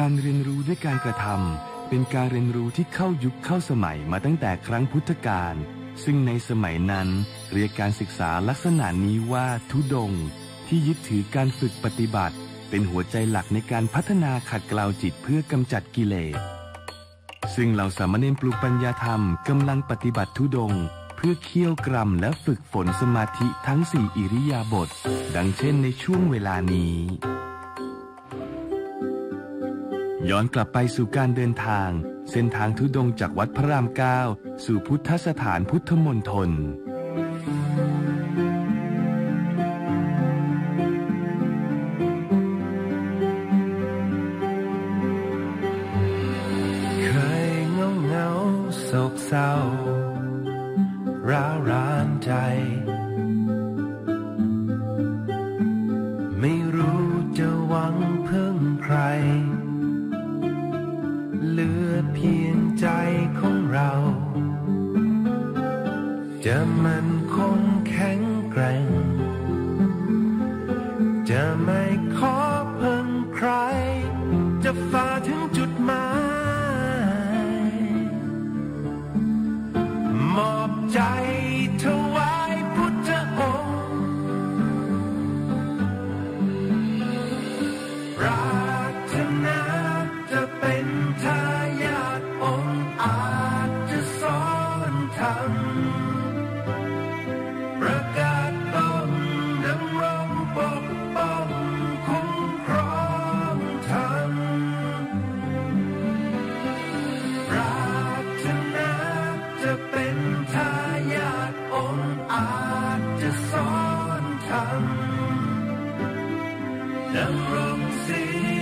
การเรียนรู้ด้วยการกระทำเป็นการเรียนรู้ที่เข้ายุคเข้าสมัยมาตั้งแต่ครั้งพุทธกาลซึ่งในสมัยนั้นเรียกการศึกษาลักษณะนี้ว่าทุดง ที่ยึดถือการฝึกปฏิบัติ เป็นหัวใจหลักในการพัฒนาขัดเกลาจิตเพื่อกำจัดกิเลส ซึ่งเราสามเณรปลูกปัญญาธรรมกำลังปฏิบัติทุดง เพื่อเคี่ยวกรำและฝึกฝนสมาธิทั้งสี่อิริยาบถดังเช่นในช่วงเวลานี้ ย้อนกลับไปสู่การเดินทาง เส้นทางทุดงจากวัดพระรามเก้าสู่พุทธสถานพุทธมณฑลเคยเงาเงาโศกเศร้า ร้าวรานใจ ดำรงศีล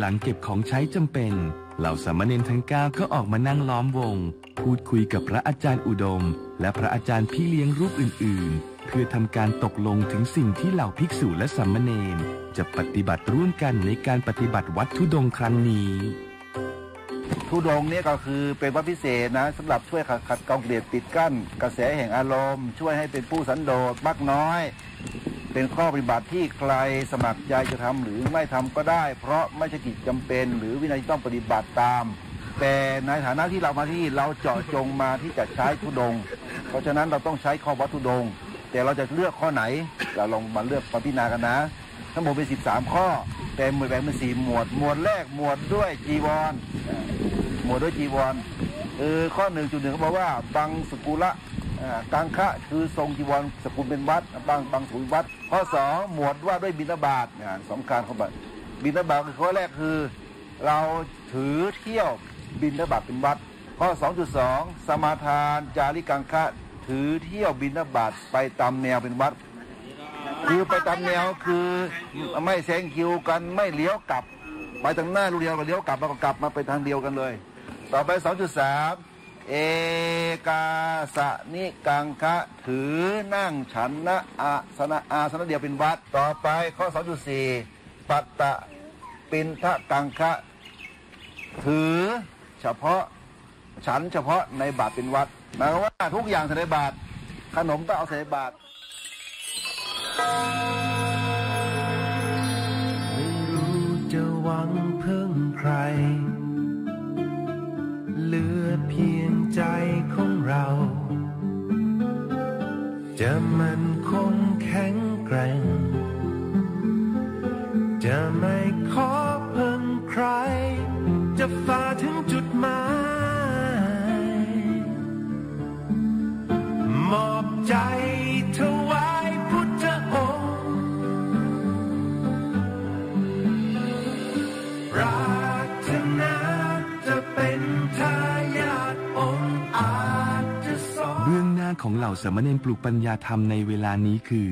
หลังเก็บของใช้จำเป็น เหล่าสามเณรทั้งเก้าก็ออกมานั่งล้อมวง พูดคุยกับพระอาจารย์อุดม และพระอาจารย์พี่เลี้ยงรูปอื่น ๆ เพื่อทำการตกลงถึงสิ่งที่เหล่าภิกษุและสามเณรจะปฏิบัติร่วมกันในการปฏิบัติวัดทุดงครั้งนี้ทุดงนี่ก็คือเป็นวัดพิเศษนะสำหรับช่วยขัดขัดกลาเกลียดปิดกั้น กระแสแห่งอารมณ์ ช่วยให้เป็นผู้สันโดษมักน้อย เป็นข้อปฏิบัติที่ใครสมัครใจจะทำหรือไม่ทำก็ได้ เพราะไม่ใช่กิจจำเป็น หรือวินัยต้องปฏิบัติตาม แต่ในฐานะที่เรามาที่เราเจาะจงมาที่จะใช้ทุดง เพราะฉะนั้นเราต้องใช้ข้อวัดทุดง แต่เราจะเลือกข้อไหนเราลองมาเลือกมาพิจารณากันนะ ทั้งหมดเป็น13ข้อ แต่หมวดแบ่งเป็นสี่หมวด หมวดแรกหมวดด้วยจีวรอ่าหมวดด้วยจีวรเออข้อหนึ่งจุดหนึ่งเขาบอกว่าบังสกุละ อ่ากังคะคือทรงจีวรสกุลเป็นวัดบังบังสกุลวัด ข้อสองหมวดว่าด้วยบิณฑบาตอ่าสำคัญเขาบอกบิณฑบาตคือข้อแรกคือ เราถือเที่ยวบิณฑบาตเป็นวัด ข้อ 2.2 สมาทานจาริกังคะถือเที่ยวบิณฑบาตไปตามแนวเป็นวัด คือไปตามแนวคือไม่แซงคิวกันไม่เลี้ยวกลับ ไปทางหน้าลูกเดียวก็เลี้ยวกลับแล้วก็กลับมาไปทางเดียวกันเลย ต่อไป 2.3 เอ กาสนิกังคะถือนั่งฉันนะอาสนะอาสนะเดียวเป็นวัดต่อไปข้อ 2.4 ปัตตะปินทะกังคะถือเฉพาะฉันเฉพาะในบาทเป็นวัดหมายความว่าทุกอย่างใส่ในบาทขนมต้องเอาใส่บาทไม่รู้จะหวังพึ่งใคร เหลือเพียงใจของาสามเณรปลูกปัญญาธรรมในเวลานี้คือ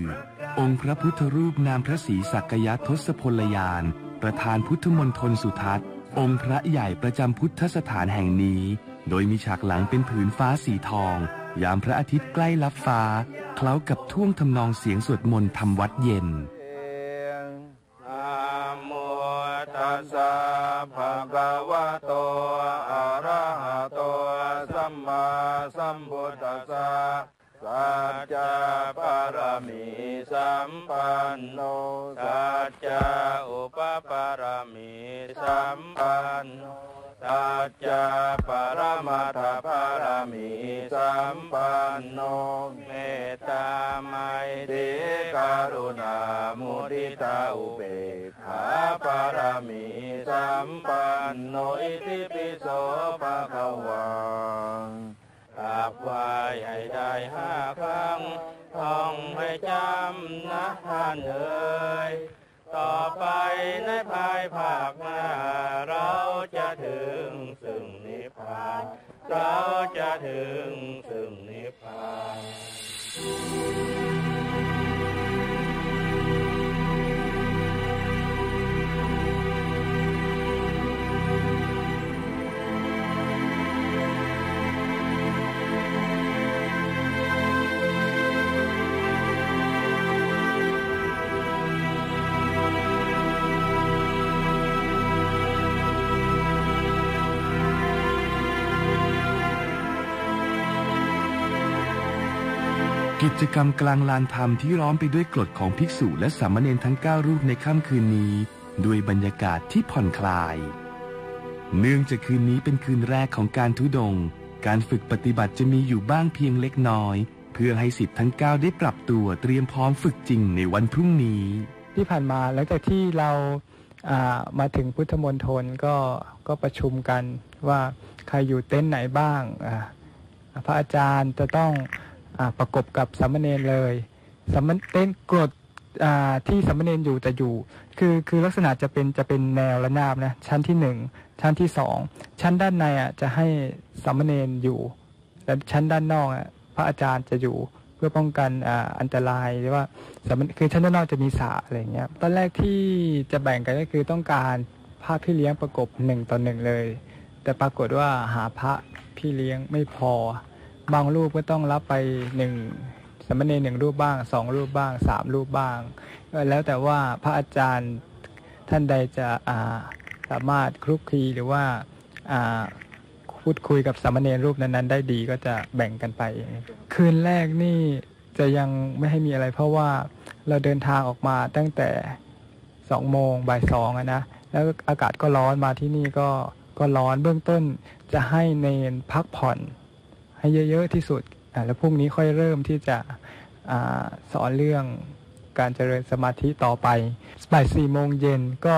องค์พระพุทธรูปนามพระศรีสักยะทศพลยาน ประธานพุทธมณฑลสุทัศน์ องค์พระใหญ่ประจำพุทธสถานแห่งนี้ โดยมีฉากหลังเป็นผืนฟ้าสีทอง ยามพระอาทิตย์ใกล้ลับฟ้า เคล้ากับท่วงทำนองเสียงสวดมนต์ทำวัดเย็นตัสสะภะคะวะโต อะระหะโต สัมมาสัมพุทธัส จจะปรมิสัมปันโนสัจจะอุปปารมิสัมปันโนสัจจะปรมัตถปรมิสัมปันโนเมตตาไมตรีกรุณามุทิตาอุเบกขาปารมิสัมปันโนอิติปิโสภะคะวากรา บไหว้ให้ได้ห้าครั้งท่องให้จำนะท่านเอ๋ย กิจกรรมกลางลานธรรมที่ร้อมไปด้วยกฎของภิกษุและสามเณรทั้ง 9 รูปในค่ำคืนนี้ ด้วยบรรยากาศที่ผ่อนคลาย เนื่องจากคืนนี้เป็นคืนแรกของการทุดง การฝึกปฏิบัติจะมีอยู่บ้างเพียงเล็กน้อย เพื่อให้สิทธิ์ทั้ง 9 ได้ปรับตัวเตรียมพร้อมฝึกจริงในวันพรุ่งนี้ ที่ผ่านมาหลังจากที่เรามาถึงพุทธมณฑลก็ก็ประชุมกันว่าใครอยู่เต็นท์ไหนบ้าง พระอาจารย์จะต้อง ประกบกับสามเณรเลยสามเณรเต็นกรดอ่าที่สามเณรอยู่จะอยู่ คือคือลักษณะจะเป็นจะเป็นแนวระนาบนะชั้นที่หนึ่งชั้นที่สองชั้นด้านในอะจะให้สามเณรอยู่และชั้นด้านนอกอะพระอาจารย์จะอยู่เพื่อป้องกันอ่าอันตรายหรือว่าสามเณคือชั้นด้านนอกจะมีสระอะไรเงี้ยตอนแรกที่จะแบ่งกันก็คือต้องการภาพพี่เลี้ยงประกบหนึ่งต่อหนึ่งเลย แต่ปรากฏว่าหาพระพี่เลี้ยงไม่พอ บางรูปก็ต้องรับไปหนึ่งสมณรหนึ่งรูปบ้างสองรูปบ้างสามรูปบ้างก็แล้วแต่ว่าพระอาจารย์ท่านใดจะาสามารถคลุกคลีหรือว่าาพูดคุยกับสามเณรรูปนั้นๆ ได้ดีก็จะแบ่งกันไป คืนแรกนี่จะยังไม่ให้มีอะไร เพราะว่าเราเดินทางออกมาตั้งแต่สองโมงบ่ายสองนะแล้วอากาศก็ร้อนมาที่นี่ก็ก็ร้อนเบื้องต้นจะให้เนนพักผ่อน ให้เยอะๆที่สุด แล้วพรุ่งนี้ค่อยเริ่มที่จะอสอนเรื่องการเจริญสมาธิต่อไปบ่ายสี่โมงเย็นก็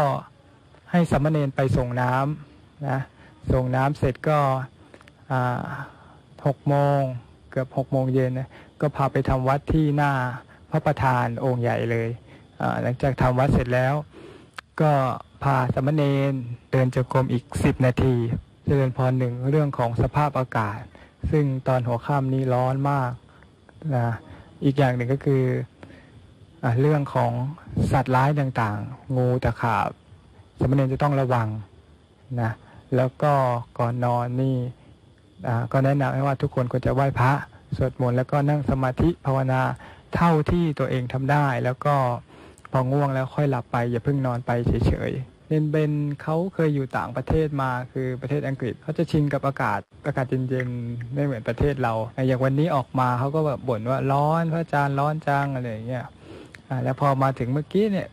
ให้สามเณรไปส่งน้ำนะ ส่งน้ำเสร็จก็หกโมงเกือบหกโมงเย็นนะก็พาไปทำวัดที่หน้าพระประธานองค์ใหญ่เลยหลังจากทำวัดเสร็จแล้ว ก็พาสามเณรเดินจงกรมอีกสิบนาที เจริญพรหนึ่งเรื่องของสภาพอากาศ ซึ่งตอนหัวค่ำนี้ร้อนมากนะอีกอย่างหนึ่งก็คืออเรื่องของสัตว์ร้ายต่างๆ งูตะขาบสามเณรจะต้องระวังนะแล้วก็ก่อนนอนนี่ก็แนะนำให้ว่าทุกคนควรจะไหว้พระสวดมนต์แล้วก็นั่งสมาธิภาวนาเท่าที่ตัวเองทำได้ แล้วก็พอง่วงแล้วค่อยหลับไป อย่าเพิ่งนอนไปเฉยๆ เบนเบนเขาเคยอยู่ต่างประเทศมาคือประเทศอังกฤษเขาจะชินกับอากาศอากาศเย็นๆไม่เหมือนประเทศเราอย่างวันนี้ออกมาเขาก็แบบบ่นว่าร้อนพระอาจารย์ร้อนจังอะไรอย่างเงี้ยแล้วพอมาถึงเมื่อกี้เนี่ย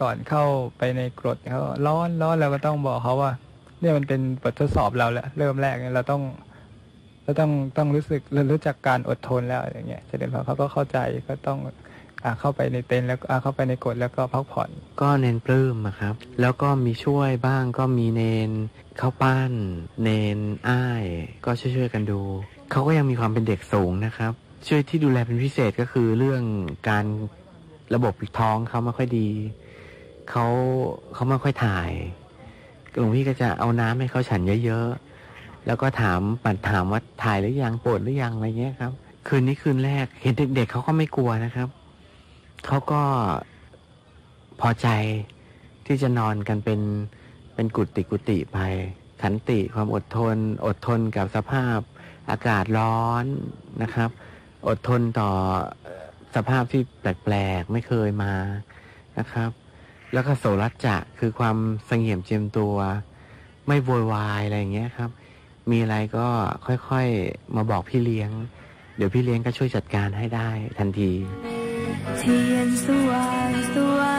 ก่อนเข้าไปในกรดเขาร้อนร้อนเราก็ต้องบอกเขาว่า เนี่ยมันเป็นบททดสอบเราแล้วเริ่มแรกเนี่ยเราต้องเราต้องต้องรู้สึกเรารู้จักการอดทนแล้วอย่างเงี้ยเสด็จพอเขาก็เข้าใจก็ต้อง เข้าไปในเต็นท์แล้วอาเข้าไปในกฎแล้วก็พักผ่อน ก็เนนปลื้มครับ แล้วก็มีช่วยบ้างก็มีเนนเข้าปั้น เนนอ้าย ก็ช่วยๆกันดู เขาก็ยังมีความเป็นเด็กสูงนะครับ ช่วยที่ดูแลเป็นพิเศษก็คือเรื่องการระบบท้องเขาไม่ค่อยดี เขาเขาไม่ค่อยถ่ายหลวงพี่ก็จะเอาน้ำให้เขาฉันเยอะๆ แล้วก็ถามปัดถามว่าถ่ายหรือยังปวดหรือยังอะไรเงี้ยครับ คืนนี้คืนแรกเห็นเด็กๆเขาก็ไม่กลัวนะครับ เขาก็พอใจที่จะนอนกันเป็นเป็นกุฏิกุฏิไป ขันติความอดทน อดทนกับสภาพอากาศร้อนนะครับ อดทนต่อสภาพที่แปลกๆ ไม่เคยมานะครับ แล้วก็โสรัจจะคือความสงี่ยมเจียมตัว ไม่โวยวายอะไรอย่างเงี้ยครับ มีอะไรก็ค่อยๆมาบอกพี่เลี้ยง เดี๋ยวพี่เลี้ยงก็ช่วยจัดการให้ได้ทันที 天สว่างสวย